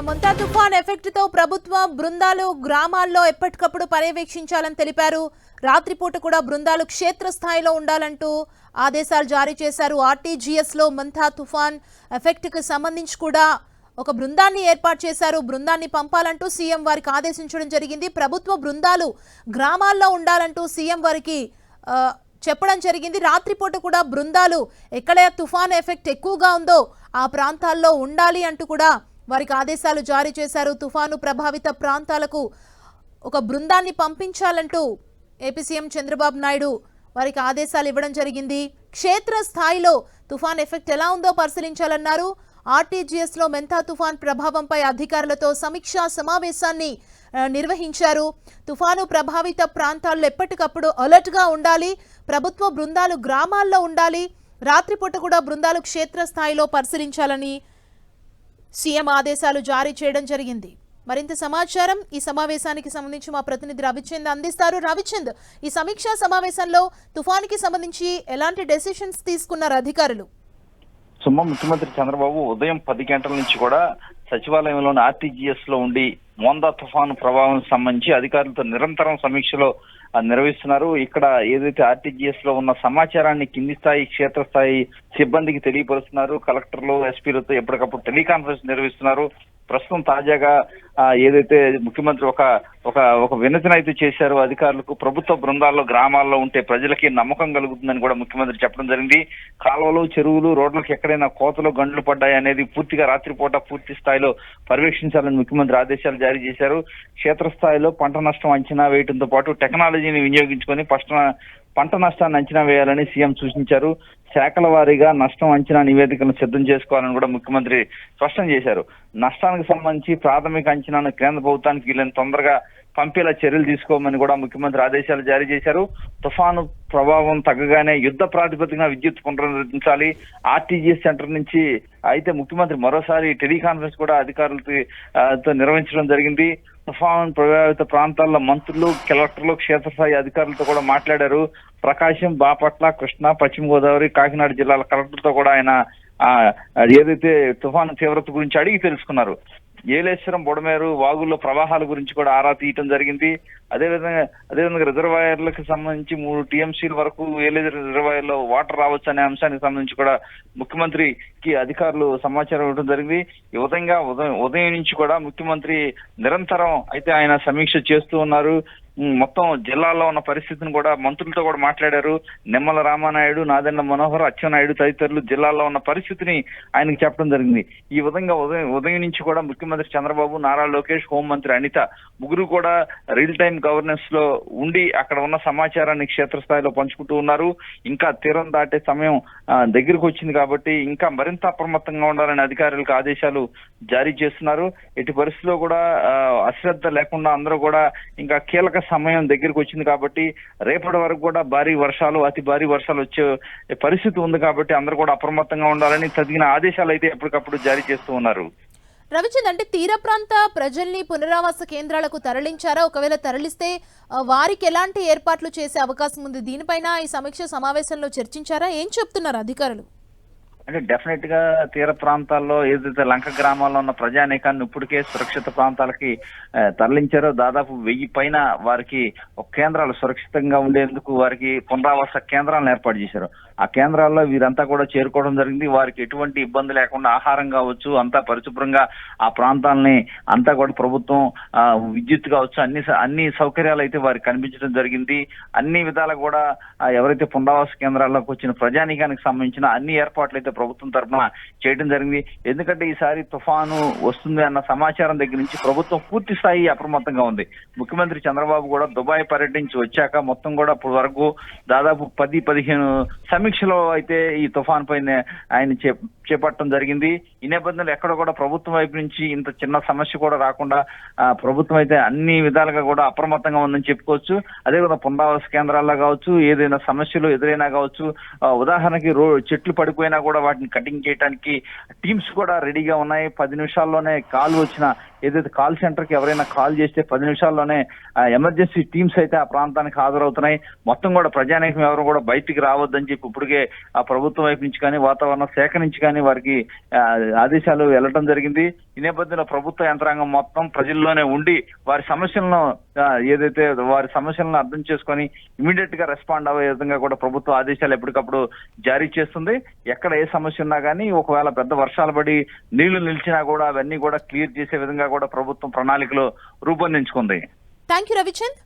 తుఫాన్ ఎఫెక్ట్తో ప్రభుత్వ బృందాలు గ్రామాల్లో ఎప్పటికప్పుడు పర్యవేక్షించాలని తెలిపారు. రాత్రిపూట కూడా బృందాలు క్షేత్రస్థాయిలో ఉండాలంటూ ఆదేశాలు జారీ చేశారు. ఆర్టీజీఎస్లో తుఫాన్ ఎఫెక్ట్కి సంబంధించి కూడా ఒక బృందాన్ని ఏర్పాటు చేశారు. బృందాన్ని పంపాలంటూ సీఎం వారికి ఆదేశించడం జరిగింది. ప్రభుత్వ బృందాలు గ్రామాల్లో ఉండాలంటూ సీఎం వారికి చెప్పడం జరిగింది. రాత్రిపూట కూడా బృందాలు ఎక్కడ తుఫాన్ ఎఫెక్ట్ ఎక్కువగా ఉందో ఆ ప్రాంతాల్లో ఉండాలి అంటూ కూడా వారికి ఆదేశాలు జారీ చేశారు. తుఫాను ప్రభావిత ప్రాంతాలకు ఒక బృందాన్ని పంపించాలంటూ ఏపీ సీఎం చంద్రబాబు నాయుడు వారికి ఆదేశాలు ఇవ్వడం జరిగింది. క్షేత్ర స్థాయిలో తుఫాన్ ఎఫెక్ట్ ఎలా ఉందో పరిశీలించాలన్నారు. ఆర్టీజీఎస్లో మెంతా తుఫాన్ ప్రభావంపై అధికారులతో సమీక్షా సమావేశాన్ని నిర్వహించారు. తుఫాను ప్రభావిత ప్రాంతాల్లో ఎప్పటికప్పుడు అలర్ట్గా ఉండాలి. ప్రభుత్వ బృందాలు గ్రామాల్లో ఉండాలి. రాత్రిపూట కూడా బృందాలు క్షేత్రస్థాయిలో పరిశీలించాలని సీఎం ఆదేశాలు జారీ చేయడం జరిగింది. మరింత సమాచారం ఈ సమావేశానికి సంబంధించి మా ప్రతినిధి రవిచంద్ అందిస్తారు. రవిచంద్ ఈ సమీక్షా సమావేశంలో తుఫానికి సంబంధించి ఎలాంటి డెసిషన్స్ తీసుకున్నారు అధికారులు? సుమ్మ ముఖ్యమంత్రి చంద్రబాబు ఉదయం పది గంటల నుంచి కూడా సచివాలయంలోని ఆర్టీజీఎస్లో ఉండి మోందా తుఫాను ప్రభావం సంబంధించి అధికారులతో నిరంతరం సమీక్షలో నిర్వహిస్తున్నారు. ఇక్కడ ఏదైతే ఆర్టీజీఎస్లో ఉన్న సమాచారాన్ని కింది స్థాయి క్షేత్రస్థాయి సిబ్బందికి తెలియపరుస్తున్నారు. కలెక్టర్లు ఎస్పీలతో ఎప్పటికప్పుడు టెలికాన్ఫరెన్స్ నిర్వహిస్తున్నారు. ప్రస్తుతం తాజాగా ఏదైతే ముఖ్యమంత్రి ఒక ఒక ఒక వినతిని అయితే చేశారు అధికారులకు ప్రభుత్వ బృందాల్లో గ్రామాల్లో ఉంటే ప్రజలకి నమ్మకం కలుగుతుందని కూడా ముఖ్యమంత్రి చెప్పడం జరిగింది. కాలువలు చెరువులు రోడ్లకు ఎక్కడైనా కోతలు గండ్లు పడ్డాయి అనేది పూర్తిగా రాత్రిపూట పూర్తి స్థాయిలో పర్యవేక్షించాలని ముఖ్యమంత్రి ఆదేశాలు జారీ చేశారు. క్షేత్రస్థాయిలో పంట నష్టం అంచనా వేయడంతో పాటు టెక్నాలజీని వినియోగించుకొని పష్ట పంట నష్టాన్ని అంచనా వేయాలని సీఎం సూచించారు. శాఖల వారీగా నష్టం అంచనా నివేదికను సిద్ధం చేసుకోవాలని కూడా ముఖ్యమంత్రి స్పష్టం చేశారు. నష్టానికి సంబంధించి ప్రాథమిక అంచనాను కేంద్ర ప్రభుత్వానికి వీళ్ళని తొందరగా పంపేలా చర్యలు తీసుకోమని కూడా ముఖ్యమంత్రి ఆదేశాలు జారీ చేశారు. తుఫాను ప్రభావం తగ్గగానే యుద్ధ ప్రాతిపదికన విద్యుత్ పునరుద్ధరించాలి. ఆర్టీజీఎస్ సెంటర్ నుంచి అయితే ముఖ్యమంత్రి మరోసారి టెలికాన్ఫరెన్స్ కూడా అధికారులతో నిర్వహించడం జరిగింది. తుఫాను ప్రభావిత ప్రాంతాల్లో మంత్రులు కలెక్టర్లు క్షేత్రస్థాయి అధికారులతో కూడా మాట్లాడారు. ప్రకాశం బాపట్ల కృష్ణా పశ్చిమ గోదావరి కాకినాడ జిల్లాల కలెక్టర్తో కూడా ఆయన ఏదైతే తుఫాను తీవ్రత గురించి అడిగి తెలుసుకున్నారు. ఏలేశ్వరం బుడమేరు వాగుల్లో ప్రవాహాల గురించి కూడా ఆరా తీయటం జరిగింది. అదేవిధంగా అదేవిధంగా రిజర్వాయర్లకు సంబంధించి మూడు టీఎంసీల వరకు ఏలేశ్వరం రిజర్వాయర్లో వాటర్ రావచ్చు అనే అంశానికి సంబంధించి కూడా ముఖ్యమంత్రి కి అధికారులు సమాచారం ఇవ్వడం జరిగింది. ఈ ఉదయంగా ఉదయం ఉదయం నుంచి కూడా ముఖ్యమంత్రి నిరంతరం అయితే ఆయన సమీక్ష చేస్తూ ఉన్నారు. మొత్తం జిల్లాలో ఉన్న పరిస్థితిని కూడా మంత్రులతో కూడా మాట్లాడారు. నిమ్మల రామానాయుడు నాదెండ్ల మనోహర్ అచ్చెన్నాయుడు తదితరులు జిల్లాలో ఉన్న పరిస్థితిని ఆయనకు చెప్పడం జరిగింది. ఈ విధంగా ఉదయం ఉదయం నుంచి కూడా ముఖ్యమంత్రి చంద్రబాబు నారా లోకేష్ హోంమంత్రి అనిత ముగ్గురు కూడా రియల్ టైం గవర్నెన్స్లో ఉండి అక్కడ ఉన్న సమాచారాన్ని క్షేత్రస్థాయిలో పంచుకుంటూ ఉన్నారు. ఇంకా తీరం దాటే సమయం దగ్గరకు వచ్చింది కాబట్టి ఇంకా మరింత అప్రమత్తంగా ఉండాలని అధికారులకు ఆదేశాలు జారీ చేస్తున్నారు. ఎట్టి పరిస్థితిలో కూడా అశ్రద్ధ లేకుండా అందరూ కూడా ఇంకా కీలక సమయం దగ్గరికి వచ్చింది కాబట్టి రేపటి వరకు కూడా భారీ వర్షాలు అతి భారీ వర్షాలు వచ్చే పరిస్థితి ఉంది కాబట్టి అందరూ కూడా అప్రమత్తంగా ఉండాలని తగిన ఆదేశాలు అయితే ఎప్పటికప్పుడు జారీ చేస్తూ ఉన్నారు. రవిచంద్ అంటే తీర ప్రాంత ప్రజల్ని పునరావాస కేంద్రాలకు తరలించారా? ఒకవేళ తరలిస్తే వారికి ఎలాంటి ఏర్పాట్లు చేసే అవకాశం ఉంది? దీనిపైన ఈ సమీక్ష సమావేశంలో చర్చించారా? ఏం చెప్తున్నారు అధికారులు? అంటే డెఫినెట్గా తీర ప్రాంతాల్లో ఏదైతే లంక గ్రామాల్లో ఉన్న ప్రజానీకాన్ని ఇప్పటికే సురక్షిత ప్రాంతాలకి తరలించారో దాదాపు వెయ్యి పైన వారికి ఒక కేంద్రాలు సురక్షితంగా ఉండేందుకు వారికి పునరావాస కేంద్రాలను ఏర్పాటు చేశారు. ఆ కేంద్రాల్లో వీరంతా కూడా చేరుకోవడం జరిగింది. వారికి ఎటువంటి ఇబ్బంది లేకుండా ఆహారం కావచ్చు అంతా పరిశుభ్రంగా ఆ ప్రాంతాలని అంతా కూడా ప్రభుత్వం విద్యుత్ కావచ్చు అన్ని అన్ని సౌకర్యాలు అయితే వారికి కనిపించడం జరిగింది. అన్ని విధాలు కూడా ఎవరైతే పునరావాస కేంద్రాల్లోకి వచ్చిన ప్రజానీకానికి సంబంధించిన అన్ని ఏర్పాట్లు అయితే ప్రభుత్వం తరఫున చేయడం జరిగింది. ఎందుకంటే ఈసారి తుఫాను వస్తుంది అన్న సమాచారం దగ్గర నుంచి ప్రభుత్వం పూర్తి స్థాయి అప్రమత్తంగా ఉంది. ముఖ్యమంత్రి చంద్రబాబు కూడా దుబాయ్ పర్యటించి వచ్చాక మొత్తం కూడా ఇప్పటి వరకు దాదాపు పది పదిహేను సమీక్షలో అయితే ఈ తుఫాన్ పైన ఆయన చే- చేపట్టడం జరిగింది. ఈ నేపథ్యంలో ఎక్కడ కూడా ప్రభుత్వం వైపు నుంచి ఇంత చిన్న సమస్య కూడా రాకుండా ప్రభుత్వం అయితే అన్ని విధాలుగా కూడా అప్రమత్తంగా ఉందని చెప్పుకోవచ్చు. అదేవిధంగా పునరావాస కేంద్రాల్లో కావచ్చు ఏదైనా సమస్యలు ఎదురైనా కావచ్చు ఆ, ఉదాహరణకి రో చెట్లు పడిపోయినా కూడా వాటిని కటింగ్ చేయడానికి టీమ్స్ కూడా రెడీగా ఉన్నాయి. పది నిమిషాల్లోనే కాలు వచ్చిన ఏదైతే కాల్ సెంటర్కి ఎవరైనా కాల్ చేస్తే పది నిమిషాల్లోనే ఎమర్జెన్సీ టీమ్స్ అయితే ఆ ప్రాంతానికి హాజరవుతున్నాయి. మొత్తం కూడా ప్రజానీకం ఎవరు కూడా బయటికి రావద్దని చెప్పి ఇప్పటికే ఆ ప్రభుత్వం వైపు నుంచి కానీ వాతావరణ శాఖ నుంచి కానీ వారికి ఆదేశాలు వెళ్ళడం జరిగింది. ఈ నేపథ్యంలో ప్రభుత్వ యంత్రాంగం మొత్తం ప్రజల్లోనే ఉండి వారి సమస్యలను ఏదైతే వారి సమస్యలను అర్థం చేసుకొని ఇమీడియట్గా రెస్పాండ్ అయ్యే విధంగా కూడా ప్రభుత్వ ఆదేశాలు ఎప్పటికప్పుడు జారీ చేస్తుంది. ఎక్కడ ఏ సమస్య ఉన్నా కానీ ఒకవేళ పెద్ద వర్షాలు పడి నీళ్ళు నిలిచినా కూడా అవన్నీ కూడా క్లియర్ చేసే విధంగా కూడా ప్రభుత్వం ప్రణాళికలు రూపొందించుకుంది. Thank you Ravichand